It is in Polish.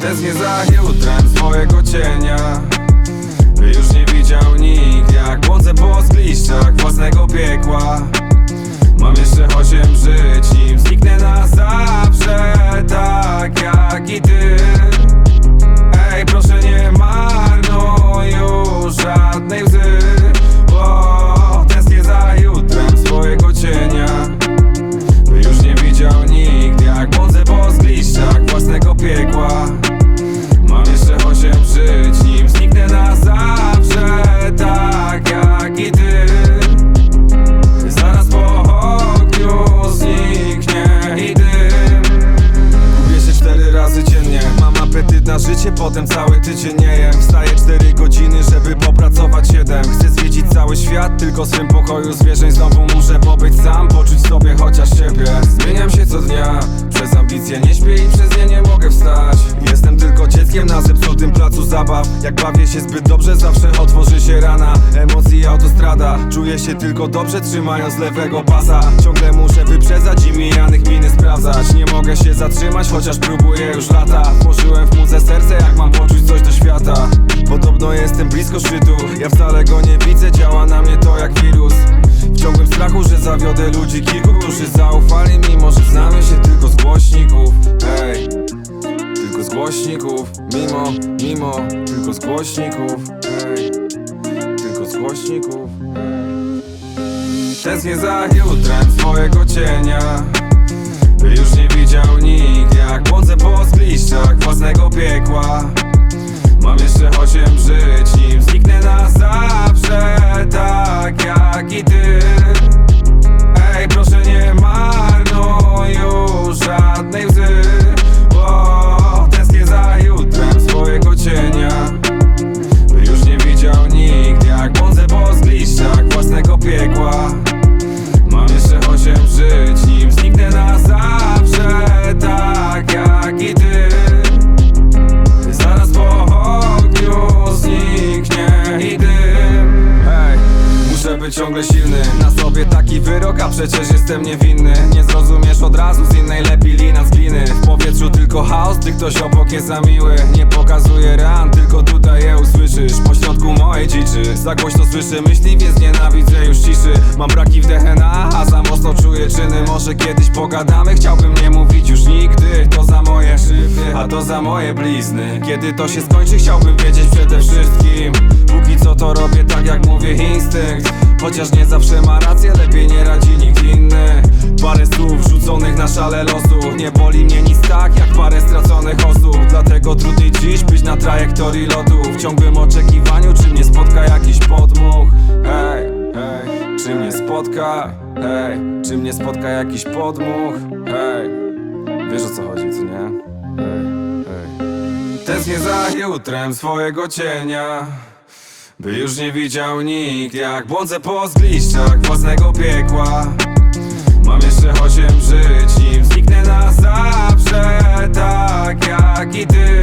Tęsknię za jutrem swojego cienia. By już nie widział nikt Jak błądzę po zgliszczach własnego piekła jeszcze osiem żyć potem cały tydzień nie jem. Wstaję cztery godziny, żeby popracować siedem. Chcę zwiedzić cały świat, tylko w swym pokoju zwierzeń. Znowu muszę pobyć sam, poczuć sobie chociaż siebie. Zmieniam się co dnia, przez ambicje nie śpię i przez nie nie mogę wstać. Jestem tylko dzieckiem na zepsutym placu zabaw. Jak bawię się zbyt dobrze, zawsze otworzy się rana. Emocji autostrada, czuję się tylko dobrze trzymając lewego pasa. Ciągle muszę wyprzedzać i mijanych miny sprawdzać. Nie mogę się zatrzymać, chociaż próbuję już lata blisko szczytu, ja wcale go nie widzę Działa na mnie to jak wirus. W ciągłym strachu, że zawiodę ludzi kilku Którzy zaufali mimo że znamy się tylko z głośników. Hej tylko z głośników, mimo, mimo, tylko z głośników, hej, tylko z głośników. Tęsknię za jutrem swojego cienia, już nie widział nikt, jak błądzę po zgliszczach własnego piekła. Mam jeszcze osiem żyć, silny. Na sobie taki wyrok, a przecież jestem niewinny. Nie zrozumiesz od razu, z innej lepiej lina z gliny. W powietrzu tylko chaos, gdy ktoś obok jest za miły. Nie pokazuje ran, tylko tutaj je usłyszysz. Pośrodku mojej dziczy. Za głośno słyszę myśli, więc nienawidzę już ciszy. Mam braki w DNA, a za mocno czuję czyny. Może kiedyś pogadamy, chciałbym nie mówić już nigdy. To za moje szyby, a to za moje blizny. Kiedy to się skończy, chciałbym wiedzieć przede wszystkim. Póki co to robię tak jak mówię instynkt Chociaż nie zawsze ma rację, lepiej nie radzi nikt inny. Parę słów rzuconych na szale losu. Nie boli mnie nic tak jak parę straconych osób. Dlatego trudniej dziś być na trajektorii lotu. W ciągłym oczekiwaniu, czy mnie spotka jakiś podmuch. Hej, hej, czy mnie spotka? Hej, czy mnie spotka jakiś podmuch? Hej, wiesz o co chodzi, co nie? Hej, hej Tęsknię za jutrem swojego cienia by już nie widział nikt Jak błądzę po zgliszczach własnego piekła. Mam jeszcze osiem żyć Nim zniknę na zawsze Tak jak i ty